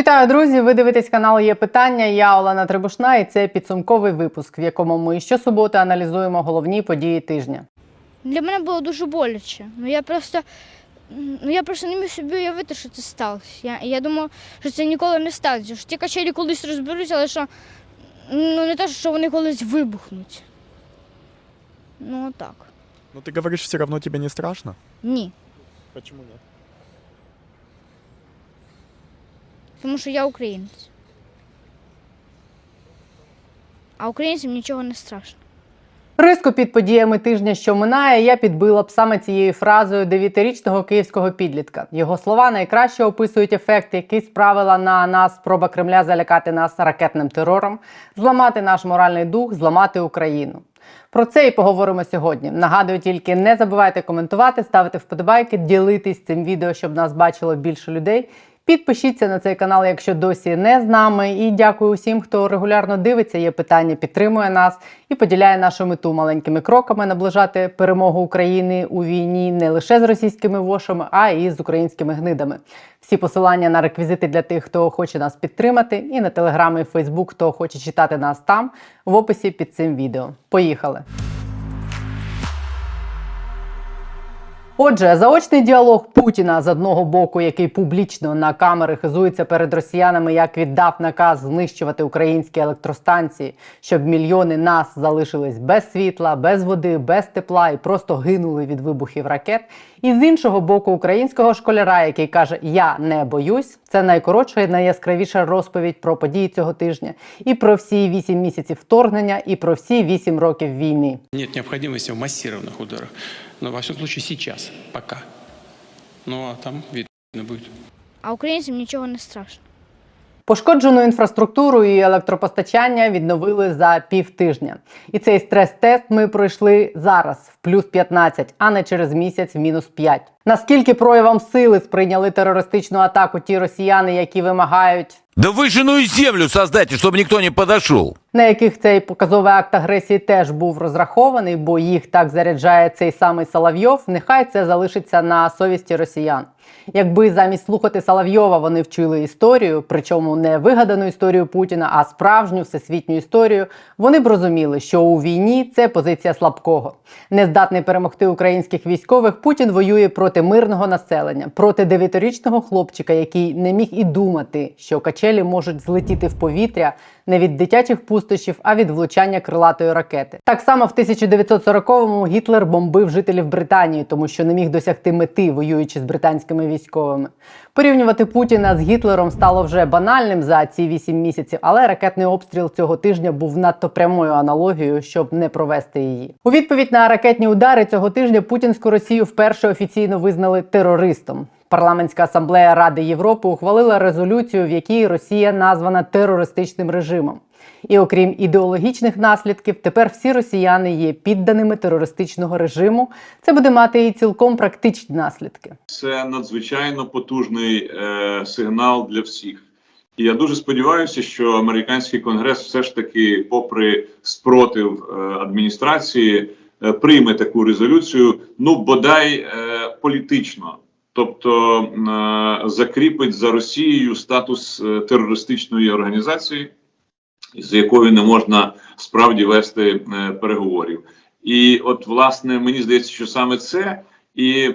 Вітаю, друзі! Ви дивитесь канал Є питання. Я Олена Трибушна, і це підсумковий випуск, в якому ми щосуботи аналізуємо головні події тижня. Для мене було дуже боляче. Ну я просто, ну я просто не міг собі уявити, що це сталося. Я, я думав, що це ніколи не станеться. Що ті качелі колись розберуться, але що ну не те, що вони колись вибухнуть. Ну отак. Ну ты говоришь, все равно тебе не страшно? Ні. Почему нет? Тому що я українець. А українцям нічого не страшно. Риску під подіями тижня, що минає, я підбила б саме цією фразою дев'ятирічного київського підлітка. Його слова найкраще описують ефект, який справила на нас спроба Кремля залякати нас ракетним терором, зламати наш моральний дух, зламати Україну. Про це і поговоримо сьогодні. Нагадую, тільки не забувайте коментувати, ставити вподобайки, ділитись цим відео, щоб нас бачило більше людей. Підпишіться на цей канал, якщо досі не з нами. І дякую усім, хто регулярно дивиться. Є питання, підтримує нас і поділяє нашу мету маленькими кроками наближати перемогу України у війні не лише з російськими вошами, а й з українськими гнидами. Всі посилання на реквізити для тих, хто хоче нас підтримати, і на телеграм і Фейсбук, хто хоче читати нас там в описі під цим відео. Поїхали! Отже, заочний діалог Путіна з одного боку, який публічно на камери хизується перед росіянами, як віддав наказ знищувати українські електростанції, щоб мільйони нас залишились без світла, без води, без тепла і просто гинули від вибухів ракет. І з іншого боку, українського школяра, який каже: Я не боюсь, це найкоротша і найяскравіша розповідь про події цього тижня, і про всі вісім місяців вторгнення, і про всі вісім років війни. Нет необходимости в массированных ударах. Но, во всяком случае, сейчас, пока. Ну, а там видно будет. А українцям нічого не страшно. Пошкоджену інфраструктуру і електропостачання відновили за півтижня. І цей стрес-тест ми пройшли зараз в плюс 15, а не через місяць в мінус 5. Наскільки проявом сили сприйняли терористичну атаку ті росіяни, які вимагають, Да выжженную землю создайте, чтобы никто не подошел. На яких цей показовий акт агресії теж був розрахований, бо їх так заряджає цей самий Соловйов, нехай це залишиться на совісті росіян. Якби замість слухати Соловйова вони вчили історію, причому не вигадану історію Путіна, а справжню всесвітню історію, вони б розуміли, що у війні це позиція слабкого. Нездатний перемогти українських військових, Путін воює проти мирного населення, проти дев'ятирічного хлопчика, який не міг і думати, що качелі можуть злетіти в повітря не від дитячих пустощів, а від влучання крилатої ракети. Так само в 1940-му Гітлер бомбив жителів Британії, тому що не міг досягти мети, воюючи з британськими військовими. Порівнювати Путіна з Гітлером стало вже банальним за ці вісім місяців, але ракетний обстріл цього тижня був надто прямою аналогією, щоб не провести її. У відповідь на ракетні удари цього тижня путінську Росію вперше офіційно визнали терористом. Парламентська асамблея Ради Європи ухвалила резолюцію, в якій Росія названа терористичним режимом. І окрім ідеологічних наслідків, тепер всі росіяни є підданими терористичного режиму. Це буде мати і цілком практичні наслідки. це надзвичайно потужний е, сигнал для всіх. І я дуже сподіваюся, що американський конгрес все ж таки, попри спротив е, адміністрації, е, прийме таку резолюцію, ну бодай е, політично, тобто е, закріпить за Росією статус е, терористичної організації, з якою не можна справді вести е, переговорів. І от, власне, мені здається, що саме це і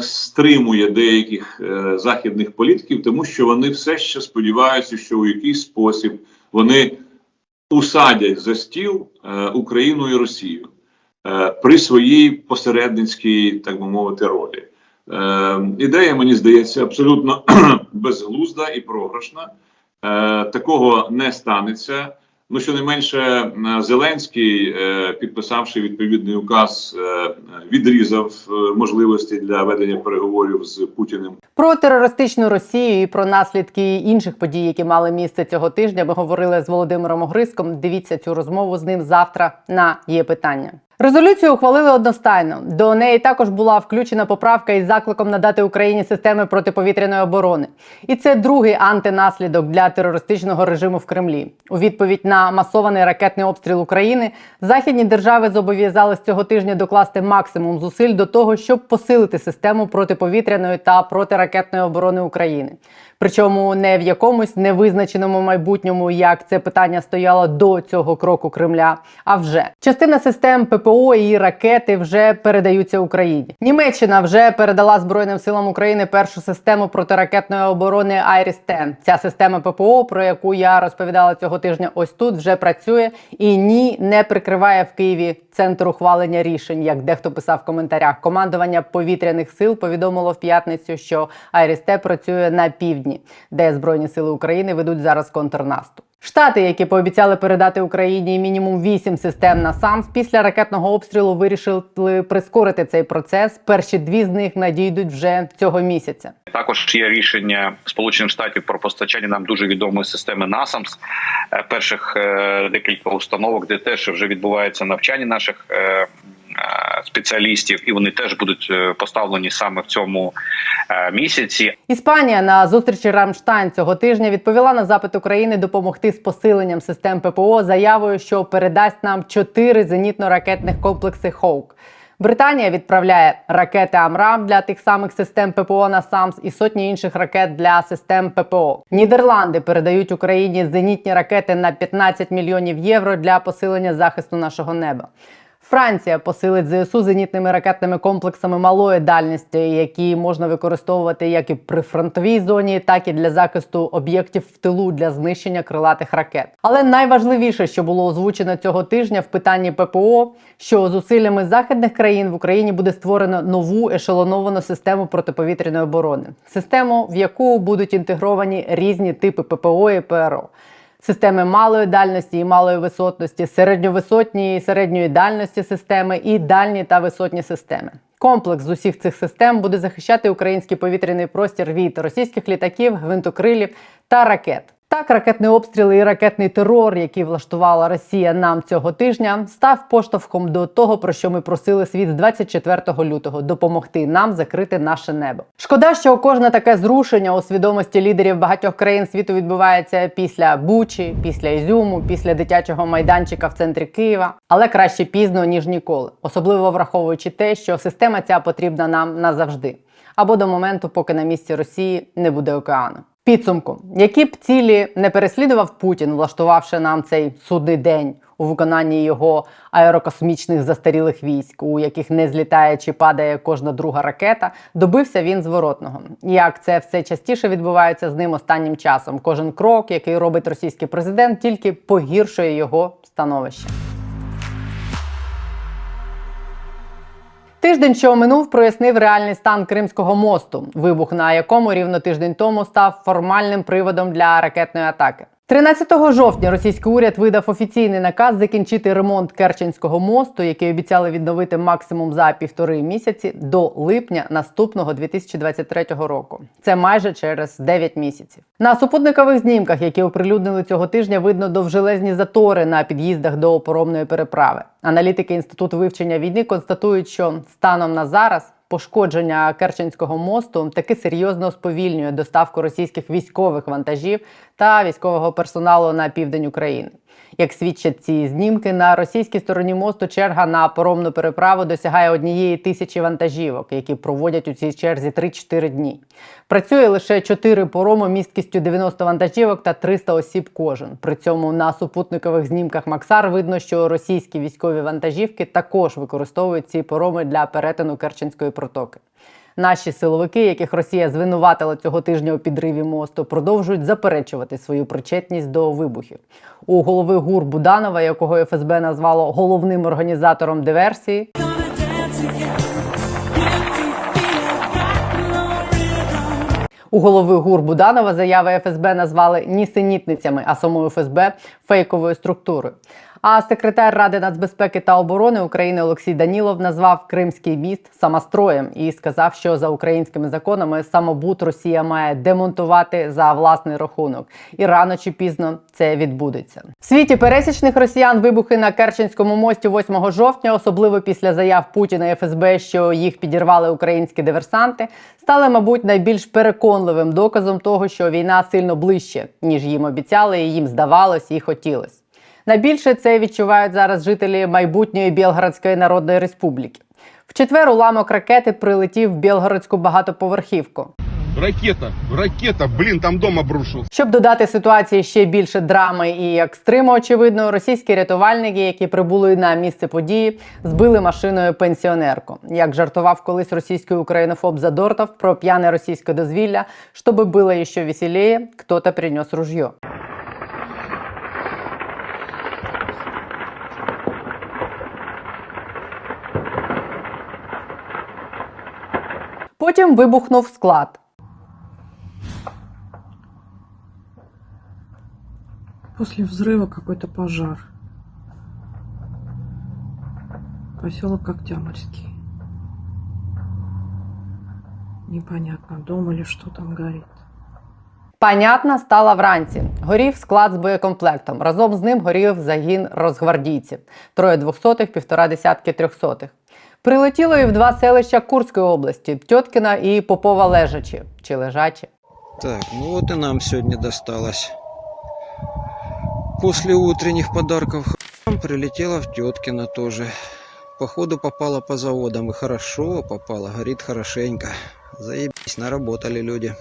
стримує деяких західних політиків, тому що вони все ще сподіваються, що у якийсь спосіб вони усадять за стіл е, Україну і Росію при своїй посередницькій, так би мовити, ролі. Е, ідея, мені здається, абсолютно безглузда і програшна. Е, такого не станеться. Ну, щонайменше м, Зеленський, е, підписавши відповідний указ, е, відрізав е, можливості для ведення переговорів з Путіним. Про терористичну Росію і про наслідки інших подій, які мали місце цього тижня. Ми говорили з Володимиром Огриском. Дивіться цю розмову з ним завтра на є питання. Резолюцію ухвалили одностайно. До неї також була включена поправка із закликом надати Україні системи протиповітряної оборони. І це другий антинаслідок для терористичного режиму в Кремлі. У відповідь на масований ракетний обстріл України західні держави зобов'язались цього тижня докласти максимум зусиль до того, щоб посилити систему протиповітряної та протиракетної оборони України. Причому не в якомусь невизначеному майбутньому, як це питання стояло до цього кроку Кремля. А вже частина систем ППО і ракети вже передаються Україні. Німеччина вже передала Збройним силам України першу систему протиракетної оборони Айріс-10. Ця система ППО, про яку я розповідала цього тижня, ось тут вже працює і ні не прикриває в Києві центр ухвалення рішень, як дехто писав в коментарях. Командування повітряних сил повідомило в п'ятницю, що Айріс-Т працює на півдні, де збройні сили України ведуть зараз контрнаступ. Штати, які пообіцяли передати Україні мінімум вісім систем на САМС, після ракетного обстрілу вирішили прискорити цей процес. Перші дві з них надійдуть вже цього місяця. Також є рішення Сполучених Штатів про постачання нам дуже відомої системи NASAMS, е, перших е, декілька установок, де теж вже відбувається навчання наших е, спеціалістів, і вони теж будуть е, поставлені саме в цьому е, місяці. Іспанія на зустрічі Рамштайн цього тижня відповіла на запит України допомогти з посиленням систем ППО заявою, що передасть нам чотири зенітно-ракетних комплекси Хоук. Британія відправляє ракети Амрам для тих самих систем ППО на САМС і сотні інших ракет для систем ППО. Нідерланди передають Україні зенітні ракети на 15 мільйонів євро для посилення захисту нашого неба. Франція посилить ЗСУ зенітними ракетними комплексами малої дальності, які можна використовувати як і при фронтовій зоні, так і для захисту об'єктів в тилу для знищення крилатих ракет. Але найважливіше, що було озвучено цього тижня в питанні ППО, що зусиллями західних країн в Україні буде створено нову ешелоновану систему протиповітряної оборони, систему, в яку будуть інтегровані різні типи ППО і ПРО системи малої дальності і малої висотності, середньовисотні і середньої дальності системи і дальні та висотні системи. Комплекс з усіх цих систем буде захищати український повітряний простір від російських літаків, гвинтокрилів та ракет. Так, ракетний обстріл і ракетний терор, який влаштувала Росія нам цього тижня, став поштовхом до того, про що ми просили світ з 24 лютого допомогти нам закрити наше небо. Шкода, що кожне таке зрушення у свідомості лідерів багатьох країн світу відбувається після Бучі, після Ізюму, після дитячого майданчика в центрі Києва, але краще пізно ніж ніколи, особливо враховуючи те, що система ця потрібна нам назавжди, або до моменту, поки на місці Росії не буде океану. Підсумку, які б цілі не переслідував Путін, влаштувавши нам цей судний день у виконанні його аерокосмічних застарілих військ, у яких не злітає чи падає кожна друга ракета, добився він зворотного. Як це все частіше відбувається з ним останнім часом? Кожен крок, який робить російський президент, тільки погіршує його становище. Тиждень, що минув, прояснив реальний стан Кримського мосту, вибух на якому рівно тиждень тому став формальним приводом для ракетної атаки. 13 жовтня російський уряд видав офіційний наказ закінчити ремонт Керченського мосту, який обіцяли відновити максимум за півтори місяці до липня наступного 2023 року. Це майже через 9 місяців. На супутникових знімках, які оприлюднили цього тижня, видно довжелезні затори на під'їздах до опоромної переправи. Аналітики інституту вивчення війни констатують, що станом на зараз. Пошкодження Керченського мосту таки серйозно сповільнює доставку російських військових вантажів та військового персоналу на південь України. Як свідчать ці знімки, на російській стороні мосту черга на поромну переправу досягає однієї тисячі вантажівок, які проводять у цій черзі 3-4 дні. Працює лише 4 пороми місткістю 90 вантажівок та 300 осіб кожен. При цьому на супутникових знімках Максар видно, що російські військові вантажівки також використовують ці пороми для перетину Керченської протоки. Наші силовики, яких Росія звинуватила цього тижня у підриві мосту, продовжують заперечувати свою причетність до вибухів. У голови ГУР Буданова, якого ФСБ назвало головним організатором диверсії, У голови ГУР Буданова заяви ФСБ назвали нісенітницями, а саму ФСБ фейковою структурою. А секретар Ради нацбезпеки та оборони України Олексій Данілов назвав Кримський міст самостроєм і сказав, що за українськими законами самобут Росія має демонтувати за власний рахунок, і рано чи пізно це відбудеться. В світі пересічних росіян вибухи на Керченському мості 8 жовтня, особливо після заяв Путіна і ФСБ, що їх підірвали українські диверсанти, стали, мабуть, найбільш переконливим доказом того, що війна сильно ближче, ніж їм обіцяли, і їм здавалось і хотілось. Найбільше це відчувають зараз жителі майбутньої Білгородської Народної Республіки. В четвер уламок ракети прилетів в Білгородську багатоповерхівку. Ракета, ракета, блин, там дом обрушился. Щоб додати ситуації ще більше драми і екстриму, очевидно, російські рятувальники, які прибули на місце події, збили машиною пенсіонерку. Як жартував колись російський українофоб Задортов про п'яне російське дозвілля, щоб було ще веселіє, хто-то принес ружьо. Потім вибухнув склад. После взрыва какой-то пожар. Поселок Октябрьский. Непонятно, дом или что там горит. Понятна стала вранці. Горів склад з боєкомплектом. Разом з ним горів загін розгвардійців. Троє двохсотих, півтора десятки трьохсотих. Прилетіло і в два селища Курської області Тьоткіна і Попова лежачі чи лежачі. Так, ну вот и нам сегодня досталось. После утренних подарков прилетела в Теткино тоже. Походу попала по заводам и хорошо попала, горит хорошенько. Заебись, наработали люди.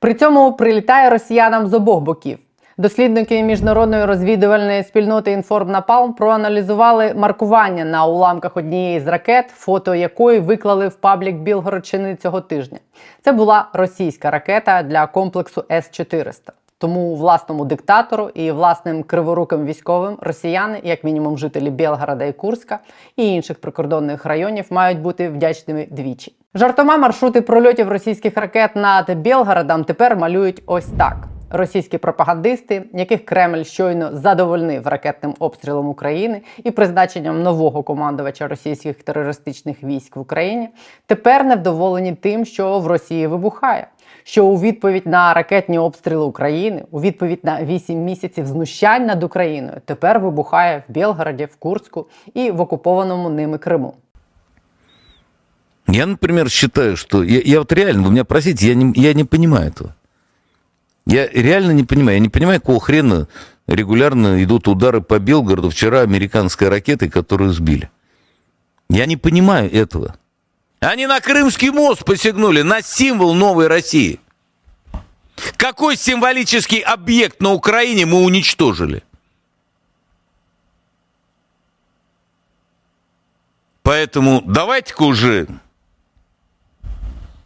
При цьому прилітає росіянам з обох боків. Дослідники міжнародної розвідувальної спільноти Інформнапалм проаналізували маркування на уламках однієї з ракет, фото якої виклали в паблік Білгородщини цього тижня. Це була російська ракета для комплексу С-400. Тому власному диктатору і власним криворуким військовим росіяни, як мінімум жителі Білгорода і Курська і інших прикордонних районів, мають бути вдячними двічі. Жартома маршрути прольотів російських ракет над Білгородом тепер малюють ось так. Російські пропагандисти, яких Кремль щойно задовольнив ракетним обстрілом України і призначенням нового командувача російських терористичних військ в Україні, тепер невдоволені тим, що в Росії вибухає. Що у відповідь на ракетні обстріли України, у відповідь на 8 місяців знущань над Україною, тепер вибухає в Білгороді, в Курську і в окупованому ними Криму. Я, например, считаю, что... Я, я вот реально, вы меня простите, я не, я не понимаю этого. Я реально не понимаю. Я не понимаю, какого хрена регулярно идут удары по Белгороду. Вчера американской ракетой, которую сбили. Я не понимаю этого. Они на Крымский мост посягнули, на символ новой России. Какой символический объект на Украине мы уничтожили? Поэтому давайте-ка уже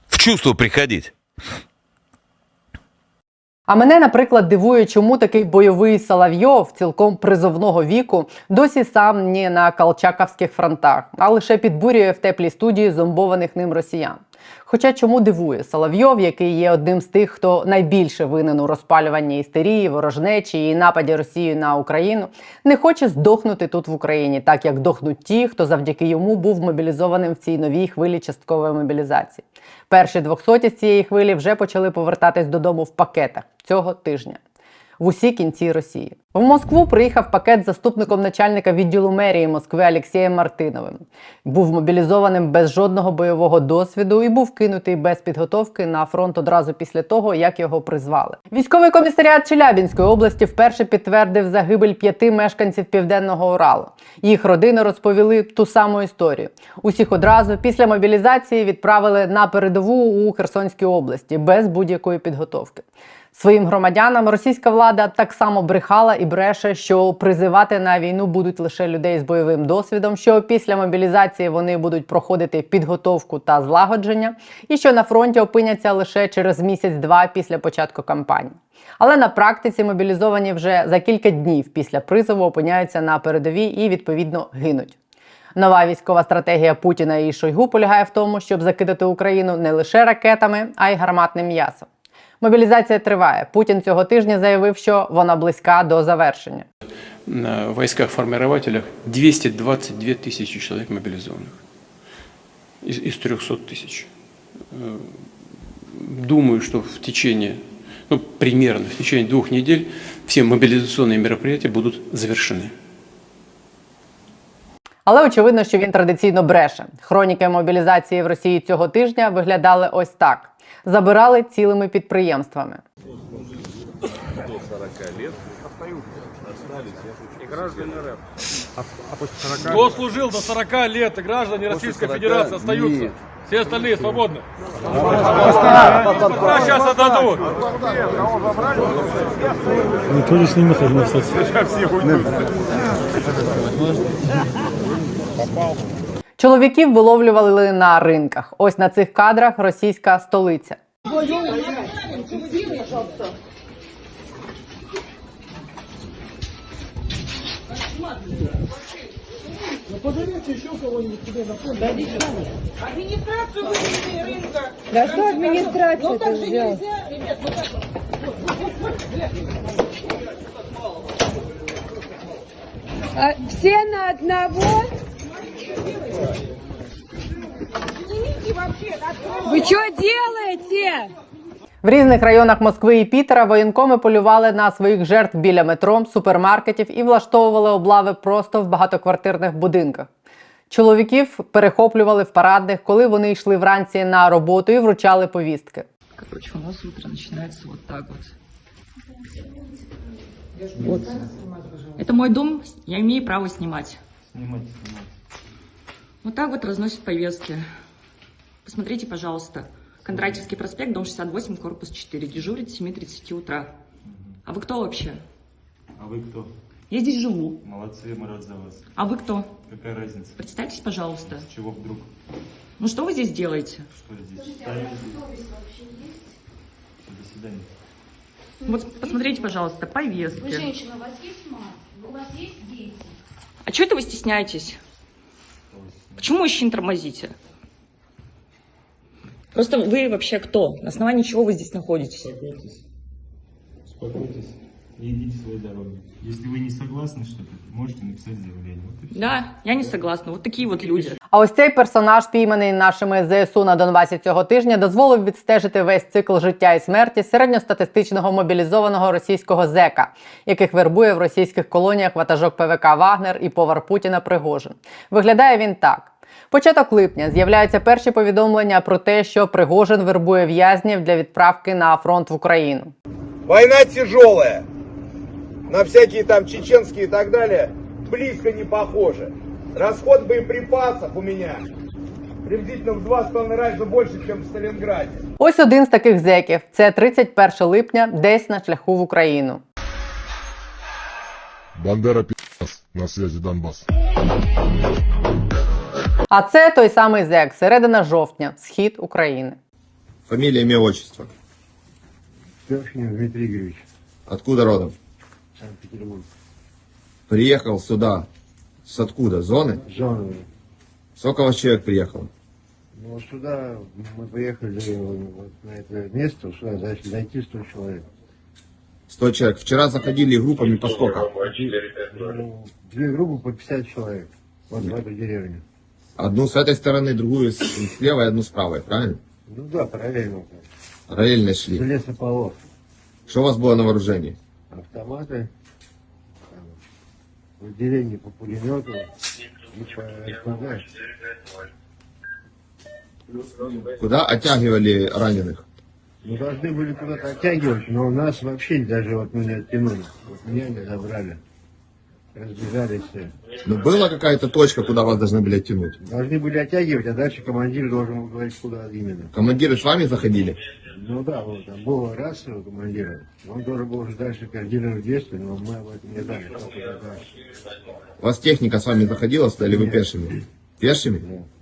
в чувство приходить. А мене, наприклад, дивує, чому такий бойовий Соловйов цілком призовного віку досі сам не на колчаковських фронтах, а лише підбурює в теплій студії зомбованих ним росіян. Хоча чому дивує Соловйов, який є одним з тих, хто найбільше винен у розпалюванні істерії, ворожнечі і нападі Росії на Україну, не хоче здохнути тут в Україні, так як дохнуть ті, хто завдяки йому був мобілізованим в цій новій хвилі часткової мобілізації. Перші двохсоті з цієї хвилі вже почали повертатись додому в пакетах цього тижня. В усі кінці Росії в Москву приїхав пакет з заступником начальника відділу мерії Москви Олексієм Мартиновим. Був мобілізованим без жодного бойового досвіду і був кинутий без підготовки на фронт одразу після того, як його призвали. Військовий комісаріат Челябінської області вперше підтвердив загибель п'яти мешканців південного Уралу. Їх родини розповіли ту саму історію. Усіх одразу після мобілізації відправили на передову у Херсонській області без будь-якої підготовки. Своїм громадянам російська влада так само брехала і бреше, що призивати на війну будуть лише людей з бойовим досвідом, що після мобілізації вони будуть проходити підготовку та злагодження, і що на фронті опиняться лише через місяць-два після початку кампанії. Але на практиці мобілізовані вже за кілька днів після призову опиняються на передовій і відповідно гинуть. Нова військова стратегія Путіна і Шойгу полягає в тому, щоб закидати Україну не лише ракетами, а й гарматним м'ясом. Мобілізація триває. Путін цього тижня заявив, що вона близька до завершення. На войсках-формирователях 222 тысячи человек мобилизованных из, из 300 тысяч. Э, Думаю, что в течение, ну, примерно в течение двух недель все мобилизационные мероприятия будут завершены. Але очевидно, що він традиційно бреше. Хроніки мобілізації в Росії цього тижня виглядали ось так: забирали цілими підприємствами. Кто служил до 40 лет, и граждане Российской Федерации остаются. Все остальные свободны. Паспорта сейчас отдадут. Никто здесь не находится, кстати. Чоловіків виловлювали на ринках. Ось на цих кадрах російська столиця. Администрацию вывели рынка. Да что администрация ну, так же нельзя, ребят, ну как? все на одного? Вы что делаете? В різних районах Москви і Пітера воєнкоми полювали на своїх жертв біля метро, супермаркетів і влаштовували облави просто в багатоквартирних будинках. Чоловіків перехоплювали в парадних, коли вони йшли вранці на роботу і вручали повістки. Короче, у нас утро начинается вот так вот. Вот. Это мой дом, я имею право снимать. Снимать, Вот так вот разносят повестки. Посмотрите, пожалуйста. Кондратьевский проспект, дом 68, корпус 4. Дежурит с 7.30 утра. А вы кто вообще? А вы кто? Я здесь живу. Молодцы, мы рад за вас. А вы кто? Какая разница? Представьтесь, пожалуйста. С чего вдруг? Ну что вы здесь делаете? Что здесь? Встанем здесь. Всё, До свидания. Вот посмотрите, пожалуйста, повестки. Вы женщина, у вас есть мать? У вас есть дети? А что это вы стесняетесь? Почему мужчин тормозите? Просто вы вообще кто? На основании чего вы здесь находитесь? Успокойтесь. Успокойтесь И идите своей дорогой. Если вы не согласны что-то, можете написать заявление. Вот и всё. Да, я не согласна. Вот такие вот люди. А ось цей персонаж, пійманий нашими ЗСУ на Донбасі цього тижня, дозволив відстежити весь цикл життя і смерті середньостатистичного мобілізованого російського зека, яких вербує в російських колоніях ватажок ПВК Вагнер і повар Путіна Пригожин. Виглядає він так. Початок липня з'являються перші повідомлення про те, що Пригожин вербує в'язнів для відправки на фронт в Україну. Война тяжелая. на всякие там чеченские и так далее близко не похоже. Расход боеприпасов у меня приблизительно в два с половиной раза больше, чем в Сталинграде. Ось один з таких зеків. Це 31 липня, десь на шляху в Україну. Бандера пи***ц, на связи Донбасс. А це той самий зек, середина жовтня, схід України. Фамилия, имя, отчество. Першин Дмитрий Игоревич. Откуда родом? Санкт-Петербург. Приехал сюда. С откуда? Зоны? Жановый. Сколько у вас человек приехало? Ну, сюда мы поехали вот на это место, сюда зайти 100 человек. 100 человек. Вчера заходили группами по сколько? Ну, две группы по 50 человек. Вот в эту деревню. Одну с этой стороны, другую с, с левой, одну с правой, правильно? Ну да, параллельно. Параллельно шли. лесополов. Что у вас было на вооружении? Автоматы. там, В деревне по пулемету. И по СПГ. Куда оттягивали раненых? Мы должны были куда-то оттягивать, но нас вообще даже вот мы не оттянули. Вот меня не забрали. Разбежались все. Ну, была какая-то точка, куда вас должны были оттянуть? Должны были оттягивать, а дальше командир должен был говорить, куда именно. Командиры с вами заходили? Ну да, вот там было раз у командира. Он должен был уже дальше координировать действия, но мы об этом не знали. У вас техника с вами заходила, стали вы пешими? Пешими? Да.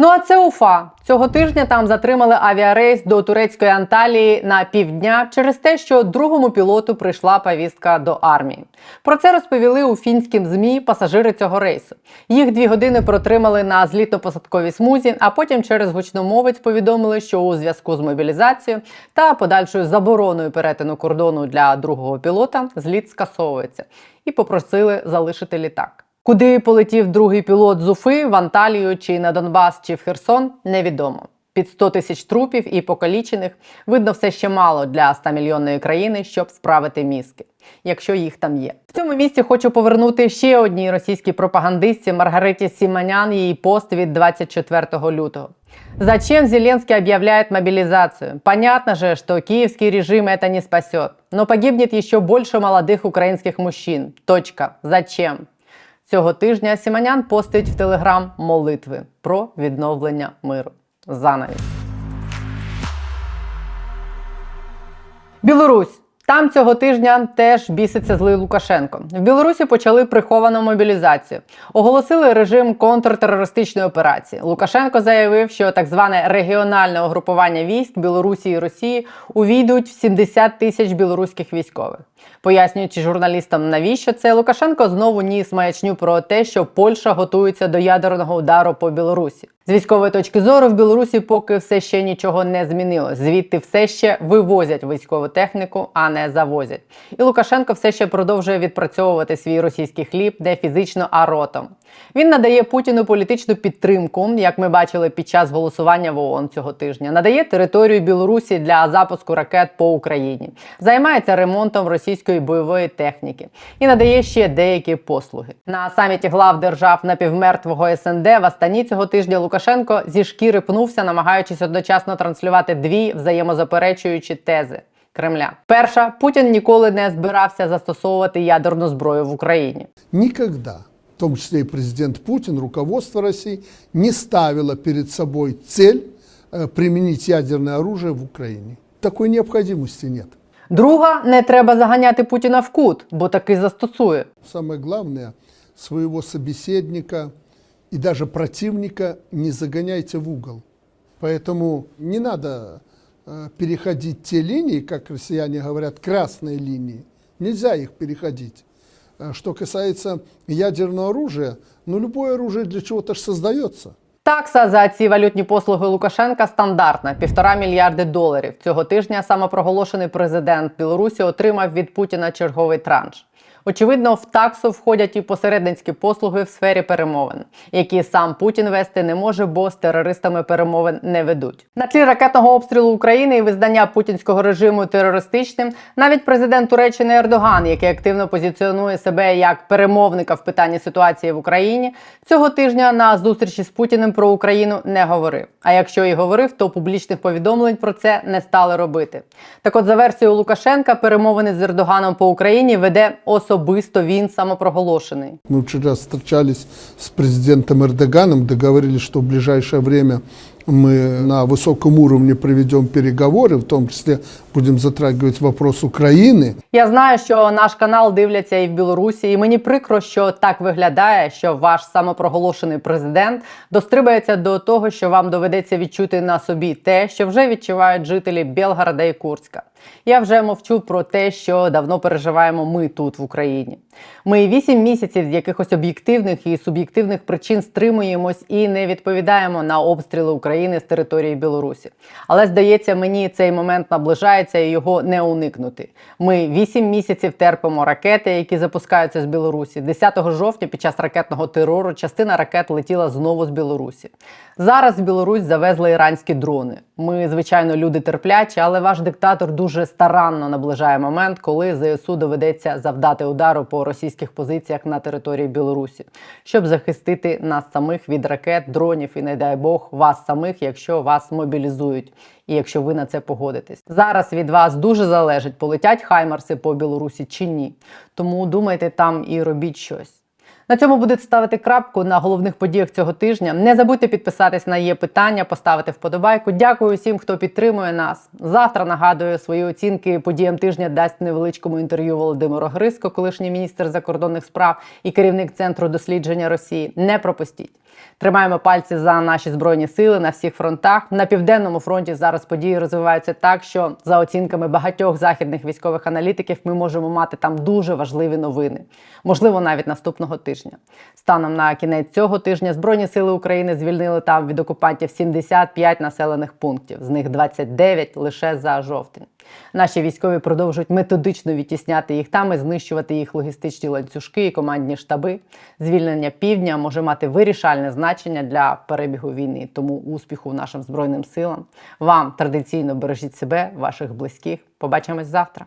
Ну а це Уфа. Цього тижня там затримали авіарейс до турецької Анталії на півдня через те, що другому пілоту прийшла повістка до армії. Про це розповіли у фінським змі пасажири цього рейсу. Їх дві години протримали на злітно-посадковій смузі, а потім через гучномовець повідомили, що у зв'язку з мобілізацією та подальшою забороною перетину кордону для другого пілота зліт скасовується і попросили залишити літак. Куди полетів другий пілот з Уфи, в Анталію чи на Донбас чи в Херсон, невідомо. Під 100 тисяч трупів і покалічених видно все ще мало для 100 мільйонної країни, щоб вправити мізки, якщо їх там є. В цьому місці хочу повернути ще одній російській пропагандистці Маргариті Сіманян її пост від 24 лютого. Зачем Зеленский объявляет мобилизацию? Понятно же, что киевский режим это не спасет. Но погибнет еще больше молодых українських мужчин. Точка. Зачем? Цього тижня Сіманян постить в Телеграм молитви про відновлення миру. Занавіс. Білорусь. Там цього тижня теж біситься злий Лукашенко. В Білорусі почали приховану мобілізацію. Оголосили режим контртерористичної операції. Лукашенко заявив, що так зване регіональне угрупування військ Білорусі і Росії увійдуть в 70 тисяч білоруських військових. Пояснюючи журналістам, навіщо це Лукашенко знову ніс маячню про те, що Польща готується до ядерного удару по Білорусі. З військової точки зору в Білорусі поки все ще нічого не змінило. Звідти все ще вивозять військову техніку, а не завозять. І Лукашенко все ще продовжує відпрацьовувати свій російський хліб не фізично, а ротом. Він надає Путіну політичну підтримку, як ми бачили під час голосування в ООН цього тижня. Надає територію Білорусі для запуску ракет по Україні, займається ремонтом російської бойової техніки і надає ще деякі послуги. На саміті глав держав напівмертвого СНД в Астані цього тижня Лукашенко зі шкіри пнувся, намагаючись одночасно транслювати дві взаємозаперечуючі тези. Кремля перша Путін ніколи не збирався застосовувати ядерну зброю в Україні. никогда, в том числе и президент Путин, руководство России, не ставило перед собой цель э, применить ядерное оружие в Украине. Такой необходимости нет. Друга не треба заганяти Путіна в кут, бо таки застосує. Самое главное, своего собеседника и даже противника не загоняйте в угол. Поэтому не надо э, переходить те линии, как россияне говорят, красные линии. Нельзя их переходить. Э, Что касается ядерного оружия, ну любое оружие для чего-то ж создается. Такса за ці валютні послуги Лукашенка стандартна півтора мільярди доларів. Цього тижня самопроголошений президент Білорусі отримав від Путіна черговий транш. Очевидно, в таксу входять і посередницькі послуги в сфері перемовин, які сам Путін вести не може, бо з терористами перемовин не ведуть. На тлі ракетного обстрілу України і визнання путінського режиму терористичним, навіть президент Туреччини Ердоган, який активно позиціонує себе як перемовника в питанні ситуації в Україні, цього тижня на зустрічі з Путіним про Україну не говорив. А якщо і говорив, то публічних повідомлень про це не стали робити. Так от, за версією Лукашенка, перемовини з Ердоганом по Україні веде особисто він самопроголошений. Мы вчера встречались с президентом Эрдоганом, договорились, что в ближайшее время мы на высоком уровне проведем переговоры, в том числе будем затрагивать вопрос Украины. Я знаю, що наш канал дивляться і в Білорусі, і мені прикро, що так виглядає, що ваш самопроголошений президент дострибається до того, що вам доведеться відчути на собі те, що вже відчувають жителі Белгорода і Курська. Я вже мовчу про те, що давно переживаємо ми тут в Україні. Ми вісім місяців з якихось об'єктивних і суб'єктивних причин стримуємось і не відповідаємо на обстріли України з території Білорусі. Але здається, мені цей момент наближається і його не уникнути. Ми вісім місяців терпимо ракети, які запускаються з Білорусі. 10 жовтня під час ракетного терору частина ракет летіла знову з Білорусі. Зараз в Білорусь завезли іранські дрони. Ми, звичайно, люди терплячі, але ваш диктатор дуже старанно наближає момент, коли ЗСУ доведеться завдати удару по російських позиціях на території Білорусі, щоб захистити нас самих від ракет, дронів і, не дай Бог, вас самих, якщо вас мобілізують. І якщо ви на це погодитесь, зараз від вас дуже залежить, полетять хаймарси по Білорусі чи ні. Тому думайте там і робіть щось. На цьому буде ставити крапку на головних подіях цього тижня. Не забудьте підписатись на є питання, поставити вподобайку. Дякую всім, хто підтримує нас. Завтра нагадую свої оцінки подіям тижня дасть невеличкому інтерв'ю Володимиру Гриско, колишній міністр закордонних справ і керівник центру дослідження Росії. Не пропустіть. Тримаємо пальці за наші збройні сили на всіх фронтах. На південному фронті зараз події розвиваються так, що за оцінками багатьох західних військових аналітиків ми можемо мати там дуже важливі новини, можливо, навіть наступного тижня. Станом на кінець цього тижня Збройні сили України звільнили там від окупантів 75 населених пунктів, з них 29 лише за жовтень. Наші військові продовжують методично відтісняти їх там і знищувати їх логістичні ланцюжки і командні штаби. Звільнення півдня може мати вирішальне значення для перебігу війни. Тому успіху нашим збройним силам. Вам традиційно бережіть себе, ваших близьких. Побачимось завтра.